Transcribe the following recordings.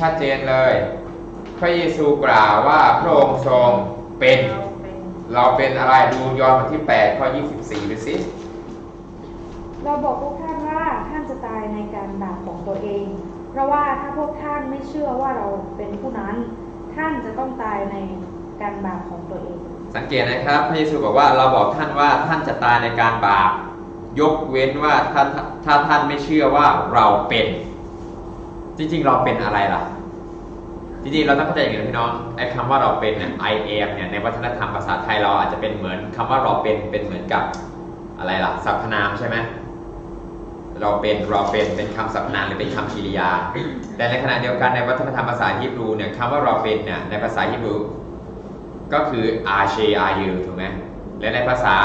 ชัดเจนเลย พระเยซูกล่าวว่าพระองค์ทรงเป็น เราเป็นเราเป็นอะไรดูยอห์นบทที่8ข้อ24ดูสิเราบอกพวกท่านว่าท่านจะตายในการบาปของตัวเอง เพราะว่าถ้าพวกท่านไม่เชื่อว่าเราเป็นผู้นั้น ท่านจะต้องตายในการบาปของตัวเอง สังเกตนะครับพระเยซูบอกว่าเราบอกท่านว่าท่านจะตายในการบาปยกเว้นว่าถ้าถ้าท่านไม่เชื่อว่าเราเป็น จริงๆ เราเป็นอะไรล่ะ จริงๆ เราต้องเข้าใจอย่างนี้นะพี่น้องไอ้คำว่าเราเป็นเนี่ย I am เนี่ยในวัฒนธรรมภาษาไทยเราอาจจะเป็นเหมือนคำว่าเราเป็นเป็นเหมือนกับอะไรล่ะสรรพนามใช่ไหมเราเป็นเราเป็นเป็นคำสรรพนามหรือเป็นคำกริยา แต่ในขณะเดียวกันในวัฒนธรรมภาษาฮีบรูเนี่ยคำว่าเราเป็นเนี่ยในภาษาฮีบรูก็คืออาเชอายูถูกไหมและในภาษา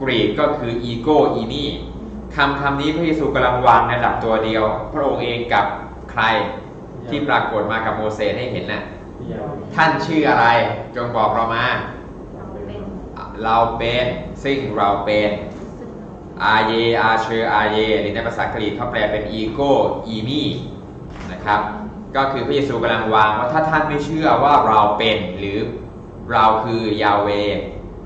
กรีกก็คืออีโกอีนี่คำคำนี้พระเยซูกำลังวางในระดับตัวเดียว พระองค์เองกับ ใครที่ปรากฏมากับโมเสสให้เห็นน่ะท่านชื่ออะไรจงบอกเรามา เราเป็นเราเป็นซึ่งเราเป็นซึ่งเราอาเยอาเชออาเยหรือในภาษากรีกเขาแปลเป็นอีโกอีมี่นะครับ ก็คือพระเยซูกำลังวางว่าถ้าท่านไม่เชื่อว่าเราเป็นหรือเราคือยาเว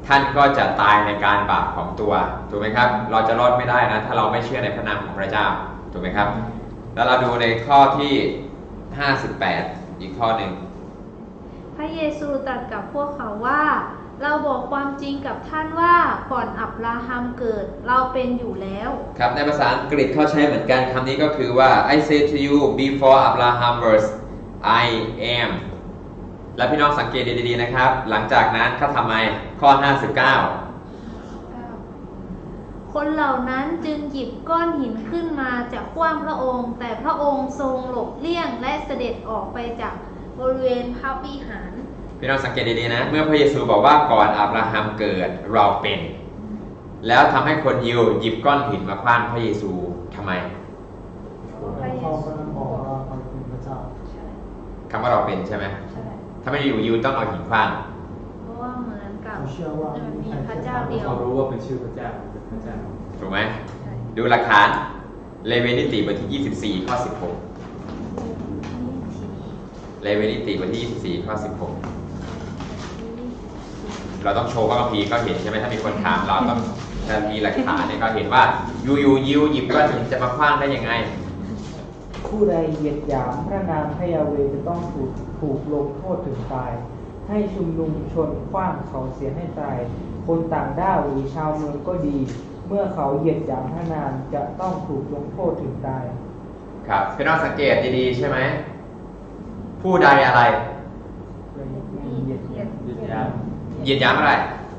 ท่านก็จะตายในการบาปของตัว ถูกไหมครับ เราจะรอดไม่ได้นะ ถ้าเราไม่เชื่อในพระนามของพระเจ้า ถูกไหมครับ แล้วเราดูในข้อที่ 58 อีกข้อหนึ่ง พระเยซูตรัสกับพวกเขาว่า เราบอกความจริงกับท่านว่าก่อนอับราฮัมเกิดเราเป็นอยู่แล้ว ครับในภาษาอังกฤษเขาใช้เหมือนกันคำนี้ก็คือว่า I say to you before Abraham was I am แล้วพี่น้องสังเกตดีๆนะครับ หลังจากนั้นเขาทำไมข้อ คนเหล่านั้นจึงหยิบก้อนหินขึ้นมาจากขว้างพระองค์ แต่พระองค์ทรงหลบเลี่ยงและเสด็จออกไปจากบริเวณพระวิหาร59พี่น้องสังเกตดีๆนะ เมื่อพระเยซูบอกว่าก่อนอับราฮัมเกิดเราเป็น แล้วทำให้คนยิวหยิบก้อนหินมาคว้างพระเยซูทำไมพระเยเขาซูกำลังบอกว่าเขาเป็นพระเจ้าใช่คำว่าเราเป็นใช่ไหมใช่ถ้าไม่อยู่ยิวต้องเอาหินคว้าง เพราะว่าเหมือนกับเขาเชื่อว่ามีพระเจ้าเดียวเขารู้ว่าเป็นชื่อพระเจ้าเป็นพ ระเจ้าถูกไหมใช่ดูหลักฐานเลเวนิติบทที่ 24 ข้อ 16 เลเวนิติบทที่ 24 ข้อ 16 เราต้องโชว์ว่าคัมภีร์ก็เห็นใช่ไหมถ้ามีคนถามเราต้องจะมีหลักฐานเนี่ยก็เห็นว่ายูยูยิวหยิบก้อนหินจะมาคว้างได้ยังไง ผู้ใดเหยียดหยามพระนามพระยาเวจะต้องถูกถูกลงโทษถึงตาย ให้ชุมนุมชนคว้างเขาเสียให้ตาย คนต่างด้าวหรือชาวเมืองก็ดี เมื่อเขาเหยียดหยามพระนามจะต้องถูกลงโทษถึงตาย ครับพี่น้องสังเกตดีๆใช่ไหม ผู้ใดอะไร เหยียดหยามยึดยันเหยียดหยามอะไร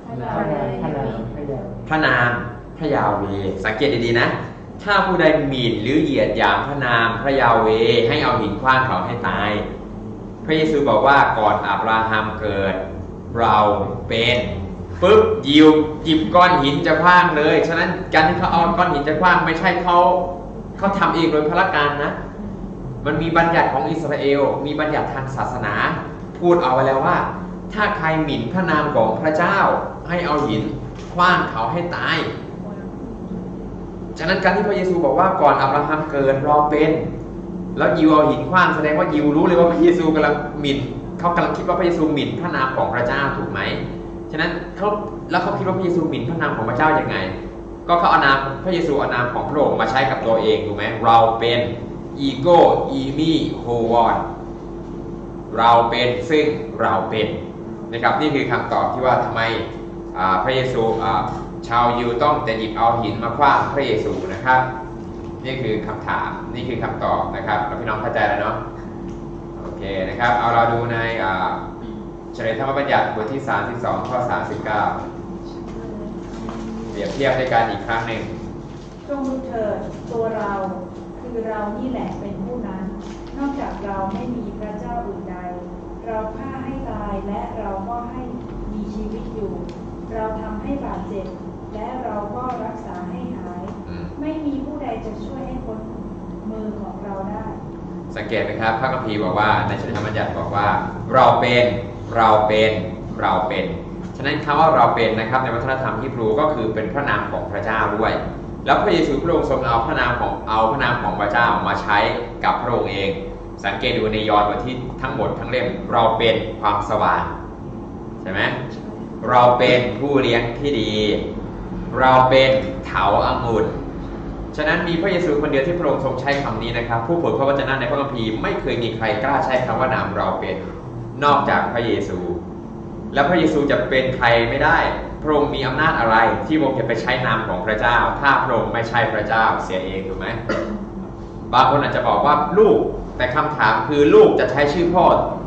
พระนามพระนามพระยาเวพระนามพระยาเว สังเกตดีๆนะ ถ้าผู้ใดหมิ่นหรือเหยียดหยามพระนามพระยาเวให้เอาหินคว้างเขาให้ตาย พระเยซูบอกว่าก่อนอับราฮัมเกิด เราเป็น ปุ๊บยิวหยิบก้อนหินจะคว้างเลย ฉะนั้นการที่เขาเอาก้อนหินจะคว้างไม่ใช่เขาเขาทำเองโดยพละการนะ มันมีบัญญัติของอิสราเอล มีบัญญัติทางศาสนา พูดเอาไว้แล้วว่า ถ้าใครหมิ่นพระนามของพระเจ้าให้เอาหินคว้างเขาให้ตาย ฉะนั้นการที่พระเยซูบอกว่าก่อนอับราฮัมเกิดเราเป็น แล้วยิวเอาหินคว้างแสดงว่ายิวรู้เลยว่าพระเยซูกำลังหมิ่นเขากำลังคิดว่าพระเยซูหมิ่นพระนามของพระเจ้าถูกไหม ฉะนั้นเขาแล้วเขาคิดว่าพระเยซูหมิ่นพระนามของพระเจ้าอย่างไง ก็เขาเอานามพระเยซูเอานามของพระองค์มาใช้กับตัวเองถูกไหมเราเป็นอีโกอีมีโฮวอนเราเป็นซึ่งเราเป็นนะครับนี่คือคำตอบที่ว่าทำไมพระเยซูชาวยิวต้องจะหยิบเอาหินมาคว้างพระเยซูนะครับนี่คือคำถามนี่คือคำตอบนะครับแล้วพี่น้องเข้าใจแล้วเนาะโอเคนะครับเอาเราดูในอ่า เฉลยธรรมบัญญัติบทที่ 32 ข้อ 39 เปรียบเทียบด้วยกันอีกครั้งหนึ่งจงดูเถิดตัวเราคือเรานี่แหละเป็นผู้นั้น นอกจากเราไม่มีพระเจ้าอื่นใด เราฆ่าให้ตายและเราก็ให้มีชีวิตอยู่ เราทำให้บาดเจ็บ และเราก็รักษาให้หายอืมไม่มีผู้ใดจะช่วยให้พ้นมือของเราได้ สังเกตไหมครับพระคัมภีร์บอกว่าในเฉลยธรรมบัญญัติบอกว่า เราเป็น เราเป็นเราเป็น ฉะนั้นคำว่าเราเป็นนะครับในวัฒนธรรมฮิบรูก็คือเป็นพระนามของพระเจ้าด้วย แล้วพระเยซูพระองค์ทรงเอาพระนามของเอาพระนามของพระเจ้ามาใช้กับพระองค์เอง สังเกตดูในยอห์นบทที่ทั้งหมดทั้งเล่มเราเป็นความสว่างใช่ไหมเราเป็นผู้เลี้ยงที่ดี เราเป็นเถาอางุ่นฉะนั้นมีพระเยซูคนเดียวที่พระองค์ทรงใช้คำนี้นะครับ ผู้เผยพระวจนะในพระคัมภีร์ไม่เคยมีใครกล้าใช้คำว่านามเราเป็น นอกจากพระเยซู แล้วพระเยซูจะเป็นใครไม่ได้ พระองค์มีอำนาจอะไรที่พระองค์จะไปใช้นามของพระเจ้า ถ้าพระองค์ไม่ใช่พระเจ้าเสียเองถูกไหมบางคนอาจจะบอกว่าลูกแต่คำถามคือลูกจะใช้ชื่อพ่อ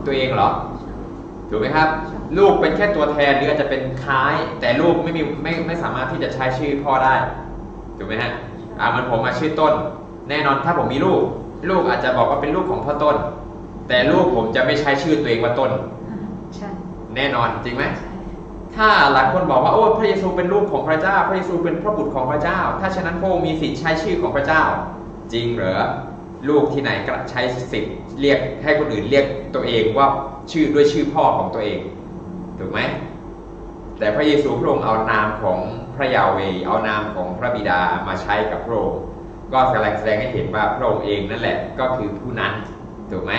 ตัวเองเหรอถูกไหมครับ ลูกเป็นแค่ตัวแทนหรืออาจจะเป็นคล้าย แต่ลูกไม่มีไม่ไม่สามารถที่จะใช้ชื่อพ่อได้ถูกไหมฮะอ่ามันผมมาชื่อต้น แน่นอนถ้าผมมีลูก ลูกอาจจะบอกว่าเป็นลูกของพ่อต้น แต่ลูกผมจะไม่ใช้ชื่อตัวเองว่าต้นใช่แน่นอนจริงไหมถ้าหลายคนบอกว่าโอ้พระเยซูเป็นลูกของพระเจ้า พระเยซูเป็นพระบุตรของพระเจ้า ถ้าฉะนั้นพระองค์มีสิทธิ์ใช้ชื่อของพระเจ้า จริงเหรอลูกที่ไหนก็ใช้สิทธิ์เรียกให้คนอื่นเรียกตัวเองว่าชื่อด้วยชื่อพ่อของตัวเองถูกไหมแต่พระเยซูพระองค์เอานามของพระยาเวห์เอานามของพระบิดามาใช้กับพระองค์ก็แสดงแสดงให้เห็นว่าพระองค์เองนั่นแหละก็คือผู้นั้นถูกไหม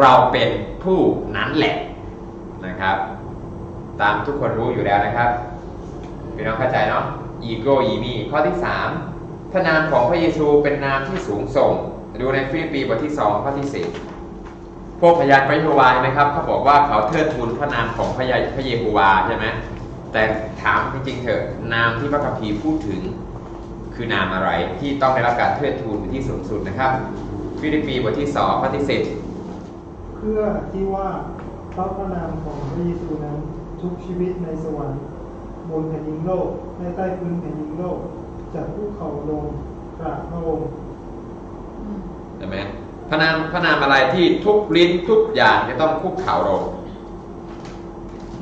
เราเป็นผู้นั้นแหละนะครับ ตามทุกคนรู้อยู่แล้วนะครับพี่น้องเข้าใจเนาะอีโกอีมีข้อที่ 3 พระนามของพระเยซูเป็นนามที่สูงส่ง ดูในฟิลิปปีบทที่ 2 ข้อที่10พวกพยานพระเยโฮวาใช่ไหมครับเขาบอกว่าเขาเทิดทูนพระนามของพระยพระเยโฮวาใช่ไหมแต่ถามจริงๆเถอะนามที่พระคัมภีร์พูดถึง คือนามอะไรที่ต้องได้รับการเทิดทูนเป็นที่สูงสุดนะครับ ฟิลิปปีบทที่ 2 ข้อที่ 10 พื่อที่ว่าเพราะพระนามของพระเยซูนั้นทุกชีวิตในสวรรค์บนแผ่นดินโลกและใต้พื้นแผ่นดินโลกจะผู้เขาลงกราบพระองค์ใช่ไหมพระนามพระนามอะไรที่ทุกลิ้นทุกอย่างจะต้องคุกเข่าลง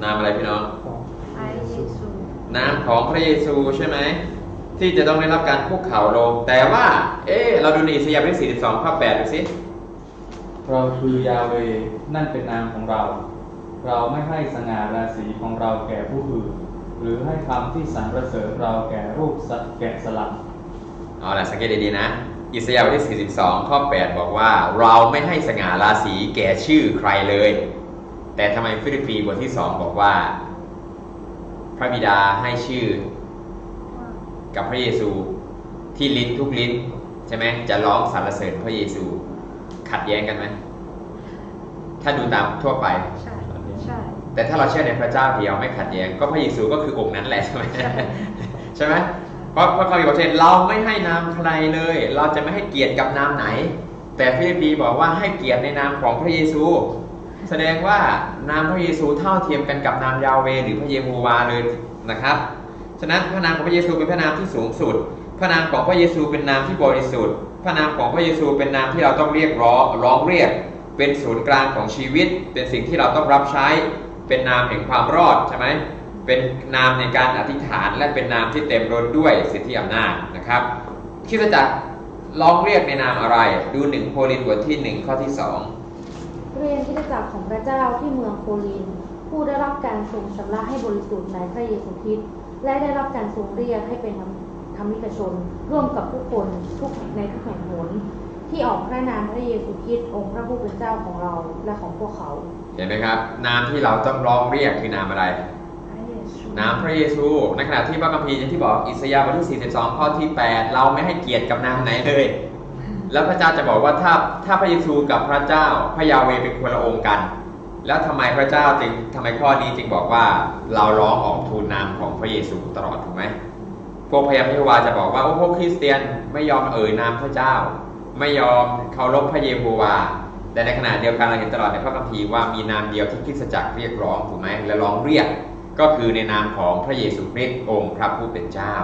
นามอะไรพี่น้องของพระเยซูนามของพระเยซูใช่ไหมที่จะต้องได้รับการคุกเข่าลง แต่ว่า เอ๊ะเราดูในอิสยาห์บทที่42ข้อ8ดูสิ เราคือยาเว นั่นเป็นนามของเรา เราไม่ให้สง่าราศีของเราแก่ผู้อื่น หรือให้คำที่สรรเสริญเราแก่รูปสัตว์แกะสลักเอาละสังเกตดีๆนะ อิสยาห์บทที่ 42 ข้อ 8 บอกว่า เราไม่ให้สง่าราศีแก่ชื่อใครเลย แต่ทำไมฟิลิปปีบทที่ 2 บอกว่า พระบิดาให้ชื่อ กับพระเยซูที่ลิ้นทุกลิ้นใช่ไหมจะร้องสรรเสริญพระเยซู ขัดแย้งกันไหมถ้าดูตามทั่วไป ใช่ใช่แต่ถ้าเราเชื่อในพระเจ้าเดียวไม่ขัดแย้งก็พระเยซูก็คือองค์นั้นแหละใช่ไหมใช่ไหมเพราะพระคัมภีร์บอกเช่นเราไม่ให้นามใครเลย เราจะไม่ให้เกียรติกับนามไหน แต่ฟิลิปปีบอกว่าให้เกียรติในนามของพระเยซู แสดงว่านามพระเยซูเท่าเทียมกันกับนามยาเวหรือพระเยโฮวาเลยนะครับฉะนั้นพระนามของพระเยซูเป็นพระนามที่สูงสุด พระนามของพระเยซูเป็นนามที่บริสุทธิ์ พระนามของพระเยซูเป็นนามที่เราต้องเรียกร้องร้องเรียก เป็นศูนย์กลางของชีวิต เป็นสิ่งที่เราต้องรับใช้ เป็นนามแห่งความรอดใช่ไหมเป็นนามในการอธิษฐาน และเป็นนามที่เต็มล้นด้วยสิทธิอำนาจนะครับคริสตจักรร้องเรียกในนามอะไร ดูหนึ่งโครินบทที่หนึ่งข้อที่สองเรียนคริสตจักรของพระเจ้าที่เมืองโคลิน ผู้ได้รับการทรงชำระให้บริสุทธิ์ในพระเยซูคริสต์และได้รับการทรงเรียกให้เป็น ธรรมิกชน ร่วมกับผู้คนทุกในทุกแห่งหนที่ออกพระนามพระเยซูคริสต์องค์พระผู้เป็นเจ้าของเราและของพวกเขา เห็นไหมครับ นามที่เราต้องร้องเรียกคือนามอะไรพระเยซูนามพระเยซู ในขณะที่พระคัมภีร์อย่างที่บอกอิสยาห์บทที่ 42 ข้อที่ 8 เราไม่ให้เกียรติกับนามไหนเลย แล้วพระเจ้าจะบอกว่าถ้าถ้าพระเยซูกับพระเจ้าพระยาเวห์เป็นคนละองค์กัน แล้วทำไมพระเจ้าจึงทำไมข้อนี้จึงบอกว่าเราร้องออกทูลนามของพระเยซูตลอดถูกไหม พวกพยาพยวาจะบอกว่าโอ้พวกคริสเตียนไม่ยอมเอ่ยนามพระเจ้า ไม่ยอมเคารพพระเยโฮวา แต่ในขณะเดียวกันเราเห็นตลอดในพระคัมภีร์ว่ามีนามเดียวที่คริสตจักรเรียกร้องถูกไหมและร้องเรียกก็คือในนามของพระเยซูคริสต์องค์พระผู้เป็นเจ้า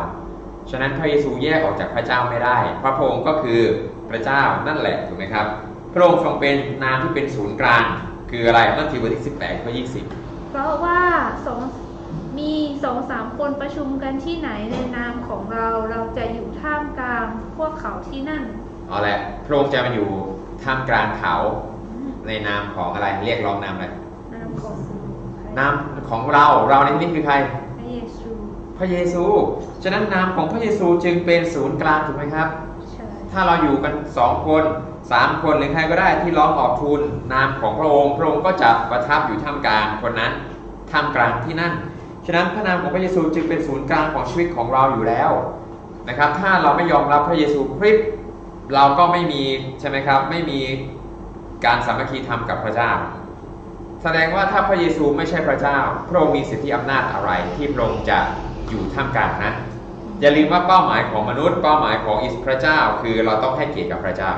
ฉะนั้นพระเยซูแยกออกจากพระเจ้าไม่ได้ พระพงค์ก็คือพระเจ้านั่นแหละถูกไหมครับ พระองค์ทรงเป็นนามที่เป็นศูนย์กลาง คืออะไรมัทธิวบทที่18ข้อ20 เพราะว่าสอง มีสองสามคนประชุมกันที่ไหนในนามของเรา เราจะอยู่ท่ามกลางพวกเขาที่นั่น เอาละพระองค์จะมาอยู่ท่ามกลางเขาในนามของอะไรเรียกร้องนามอะไรนามของนามของเราเราในที่นี้คือใคร พระเยซู พระเยซู ฉะนั้นนามของพระเยซูจึงเป็นศูนย์กลางถูกไหมครับใช่ถ้าเราอยู่กันสองคนสามคนหรือใครก็ได้ที่ร้องออกทูลนามของพระองค์ พระองค์ก็จะประทับอยู่ท่ามกลางคนนั้นท่ามกลางที่นั่น ฉะนั้นพระนามของพระเยซูจึงเป็นศูนย์กลางของชีวิตของเราอยู่แล้วนะครับถ้าเราไม่ยอมรับพระเยซูคริสต์เราก็ไม่มีใช่ไหมครับไม่มีการสามัคคีธรรมกับพระเจ้า แสดงว่าถ้าพระเยซูไม่ใช่พระเจ้า พระองค์มีสิทธิอำนาจอะไรที่พระองค์จะอยู่ท่ามกลางนะอย่าลืมว่าเป้าหมายของมนุษย์ เป้าหมายของอิสพระเจ้า คือเราต้องให้เกียรติกับพระเจ้า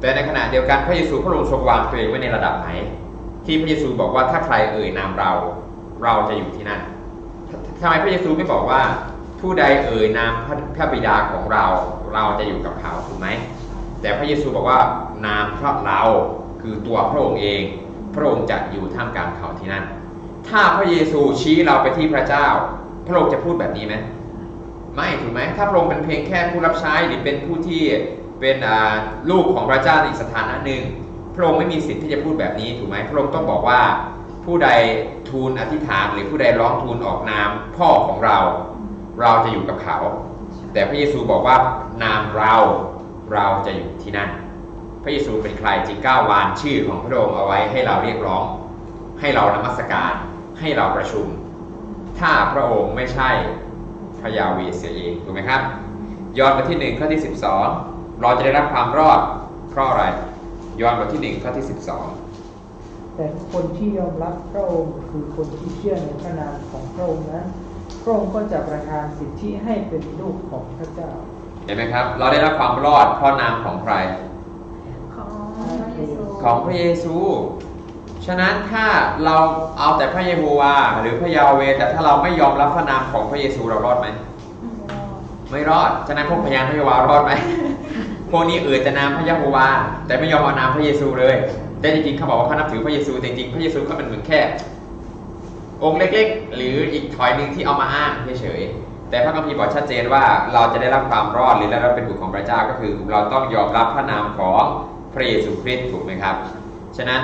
แต่ในขณะเดียวกันพระเยซูพระองค์ทรงวางตัวเองไว้ในระดับไหน ที่พระเยซูบอกว่าถ้าใครเอ่ยนามเรา เราจะอยู่ที่นั่น ทำไมพระเยซูไม่บอกว่า ผู้ใดเอ่ยนามพระพระบิดาของเราเราจะอยู่กับเขาถูกไหมแต่พระเยซูบอกว่านามพระเราคือตัวพระองค์เอง พระองค์จะอยู่ท่ามกลางเขาที่นั่น ถ้าพระเยซูชี้เราไปที่พระเจ้า พระองค์จะพูดแบบนี้ไหมไม่ถูกไหมถ้าพระองค์เป็นเพียงแค่ผู้รับใช้หรือเป็นผู้ที่เป็นลูกของพระเจ้าในอีกสถานะหนึ่งพระองค์ไม่มีสิทธิ์ที่จะพูดแบบนี้ถูกไหมพระองค์ต้องบอกว่าผู้ใด ทูลอธิษฐานหรือผู้ใดร้องทูลออกนามพ่อของเรา เราจะอยู่กับเขา แต่พระเยซูบอกว่านามเราเราจะอยู่ที่นั่น พระเยซูเป็นใครจึงก้าววานชื่อของพระองค์เอาไว้ให้เราเรียกร้อง ให้เรานมัสการ ให้เราประชุม ถ้าพระองค์ไม่ใช่พระยาเวเสียเองถูกไหมครับย้อนไปที่หนึ่งข้อที่ 12 เราจะได้รับความรอดเพราะอะไรย้อนไปที่หนึ่งข้อที่ 12 แต่คนที่ยอมรับพระองค์คือคนที่เชื่อในพระนามของพระองค์นั้นพระองค์ก็จะประทานสิทธิให้เป็นลูกของพระเจ้า เห็นไหมครับ เราได้รับความรอดเพราะนามของใคร ของพระเยซูของพระเยซู ฉะนั้นถ้าเราเอาแต่พระเยโฮวาหรือพระยาเวแต่ถ้าเราไม่ยอมรับพระนามของพระเยซูเรารอดไหมไม่รอด ฉะนั้นพวกพยานพระเยโฮวารอดไหม พวกนี้เอ่ยแต่นามพระยาโฮวาแต่ไม่ยอมเอานามพระเยซูเลย แต่จริงๆเขาบอกว่าเขานับถือพระเยซูแต่จริงๆพระเยซูก็เป็นเหมือนแค่ องค์เล็กๆ หรืออีกถอยหนึ่งที่เอามาอ้างเฉยๆแต่พระคัมภีร์บอกชัดเจนว่าเราจะได้รับความรอดหรือได้รับเป็นบุตรของพระเจ้าก็คือ เราต้องยอมรับพระนามของพระเยซูคริสต์ถูกไหมครับ ฉะนั้น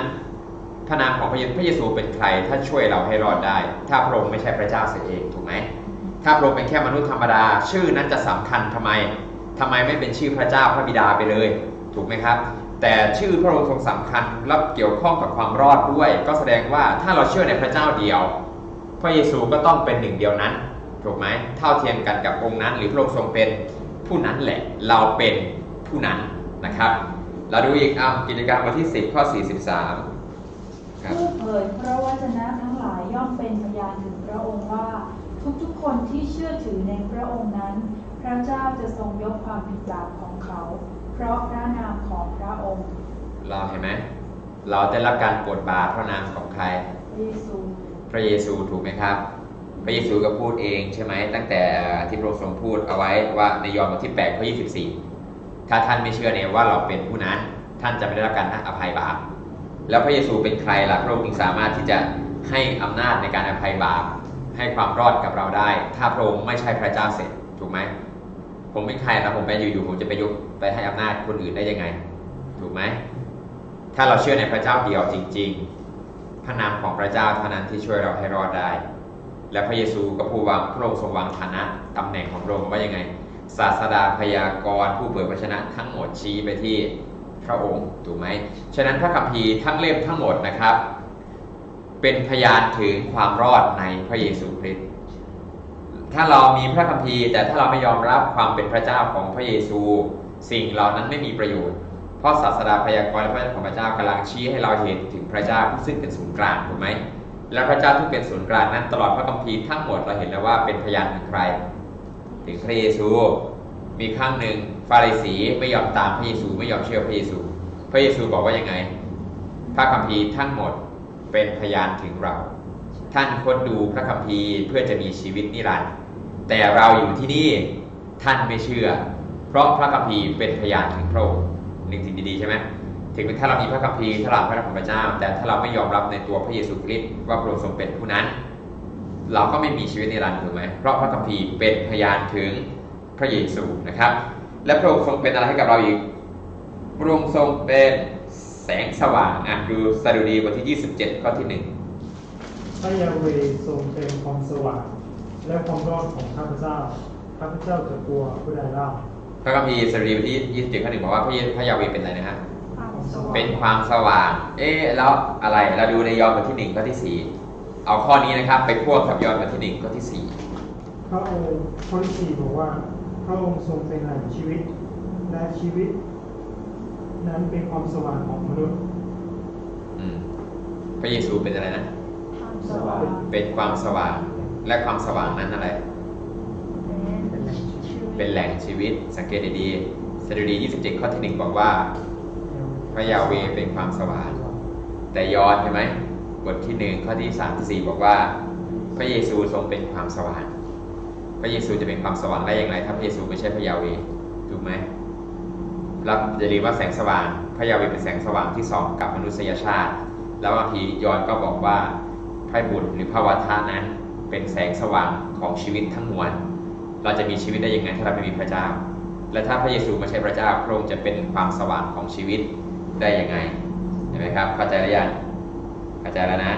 พระนามของพระเยซูพระเยซูเป็นใครถ้าช่วยเราให้รอดได้ ถ้าพระองค์ไม่ใช่พระเจ้าเสียเองถูกไหมถ้าพระองค์เป็นแค่มนุษย์ธรรมดา ชื่อนั้นจะสำคัญทำไมทำไมไม่เป็นชื่อพระเจ้าพระบิดาไปเลย ถูกไหมครับ แต่ชื่อพระองค์ทรงสำคัญและเกี่ยวข้องกับความรอดด้วย ก็แสดงว่าถ้าเราเชื่อในพระเจ้าเดียว พระเยซูก็ต้องเป็นหนึ่งเดียวนั้นถูกไหมเท่าเทียมกันกับองค์นั้น หรือพระองค์ทรงเป็นผู้นั้นแหละ เราเป็นผู้นั้นนะครับ เราดูอีกอะกิจกรรมวันที่ 10 ข้อ 43ครับผู้เผยพระวจนะทั้งหลายย่อมเป็นพยานถึงพระองค์ว่าทุกๆคนที่เชื่อถือในพระองค์นั้น พระเจ้าจะทรงยกความผิดบาปของเขา เพราะพระนามของพระองค์ เราเห็นไหมเราได้รับการกดบาปพระนามของใคร พระเยซู พระเยซูถูกไหมครับ พระเยซูก็พูดเองใช่ไหมตั้งแต่ที่พระองค์ทรงพูดเอาไว้ว่าในยอห์นบทที่8ข้อ24 ถ้าท่านไม่เชื่อเนี่ยว่าเราเป็นผู้นั้น ท่านจะไม่ได้รับการอภัยบาป แล้วพระเยซูเป็นใครล่ะพระองค์จึงสามารถที่จะให้อำนาจในการอภัยบาปให้ความรอดกับเราได้ ถ้าพระองค์ไม่ใช่พระเจ้าเสร็จถูกไหมผมเป็นใครแล้วผมไปอยู่ๆผมจะไปยก ไปให้อำนาจคนอื่นได้ยังไง ถูกไหม ถ้าเราเชื่อในพระเจ้าเดียวจริง ๆ พระนามของพระเจ้าเท่านั้นที่ช่วยเราให้รอดได้ และพระเยซูก็ผู้วางพระองค์ทรงวางฐานะตำแหน่งของพระองค์ว่ายังไง ศาสดาพยากรณ์ผู้เปิดพระชนะทั้งหมดชี้ไปที่พระองค์ถูกไหม ฉะนั้นพระคัมภีร์ทั้งเล่มทั้งหมดนะครับ เป็นพยานถึงความรอดในพระเยซูคริสต์ ถ้าเรามีพระคัมภีร์ แต่ถ้าเราไม่ยอมรับความเป็นพระเจ้าของพระเยซู สิ่งเหล่านั้นไม่มีประโยชน์ เพราะศาสดาพยากรณ์และพระของพระเจ้ากำลังชี้ให้เราเห็นถึงพระเจ้าผู้ซึ่งเป็นศูนย์กลางถูกไหมและพระเจ้าที่เป็นศูนย์กลางนั้นตลอดพระคัมภีร์ทั้งหมดเราเห็นแล้วว่าเป็นพยานถึงใคร ถึงพระเยซู มีครั้งหนึ่งฟาริสีไม่ยอมตามพระเยซูไม่ยอมเชื่อพระเยซู พระเยซูบอกว่ายังไง พระคัมภีร์ทั้งหมดเป็นพยานถึงเรา ท่านค้นดูพระคัมภีร์เพื่อจะมีชีวิตนิรันดร์แต่เราอยู่ที่นี่ท่านไม่เชื่อ เพราะพระคัมภีร์เป็นพยานถึงพระองค์นึ่งสิ่งดีๆใช่ไหมถึงแม้ถ้าเรามีพระคัมภีร์ถ้าเราพระนามของพระเจ้า แต่ถ้าเราไม่ยอมรับในตัวพระเยซูคริสต์ว่าพระองค์ทรงเป็นผู้นั้น เราก็ไม่มีชีวิตนิรันดร์ถูกไหมเพราะพระคัมภีร์เป็นพยานถึงพระเยซูนะครับ และพระองค์ทรงเป็นอะไรให้กับเราอีกพระองค์ทรงเป็นแสงสว่างอะดูสดุดีบทที่ 27 ข้อที่หนึ่งพระยาเวทรงเป็นความสว่าง และความรอดของข้าพเจ้า ข้าพเจ้าจะกลัวผู้ใดเล่า พระคัมภีร์สรีบทที่ยี่สิบเจ็ดข้อหนึ่งบอกว่าพระเยพระยาเวเป็นอะไรนะฮะความสว่างเป็นความสว่าง เอ๊ะแล้วอะไรเราดูในยอห์นบทที่หนึ่งข้อที่สี่เอาข้อนี้นะครับ ไปพ่วงกับยอห์นบทที่หนึ่งข้อที่สี่พระองค์ข้อที่สี่บอกว่าพระองค์ทรงเป็นแหล่งชีวิต และชีวิต นั้นเป็นความสว่างของมนุษย์อืมพระเยซูเป็นอะไรนะความสว่างเป็นความสว่าง และความสว่างนั้นอะไร เป็นแหล่งชีวิตสังเกตดีๆสดุดี 27 ข้อที่หนึ่งบอกว่า พระยาเวเป็นความสว่างแต่ยอนใช่ไหมบทที่หนึ่งข้อที่สามที่สี่บอกว่า พระเยซูทรงเป็นความสว่างพระเยซูจะเป็นความสว่างได้อย่างไร ถ้าพระเยซูไม่ใช่พระยาเวถูกไหมรับอย่าลืมว่าแสงสว่าง พระยาเวเป็นแสงสว่างที่สองกับมนุษยชาติ แล้วบางทียอนก็บอกว่าพระบุตรหรือพระวทานั้นเป็นแสงสว่างของชีวิตทั้งมวล เราจะมีชีวิตได้ยังไงถ้าเราไม่มีพระเจ้า และถ้าพระเยซูไม่ใช่พระเจ้าพระองค์จะเป็นความสว่างของชีวิตได้ยังไงเห็นไหมครับเข้าใจหรือยังเข้าใจแล้วนะ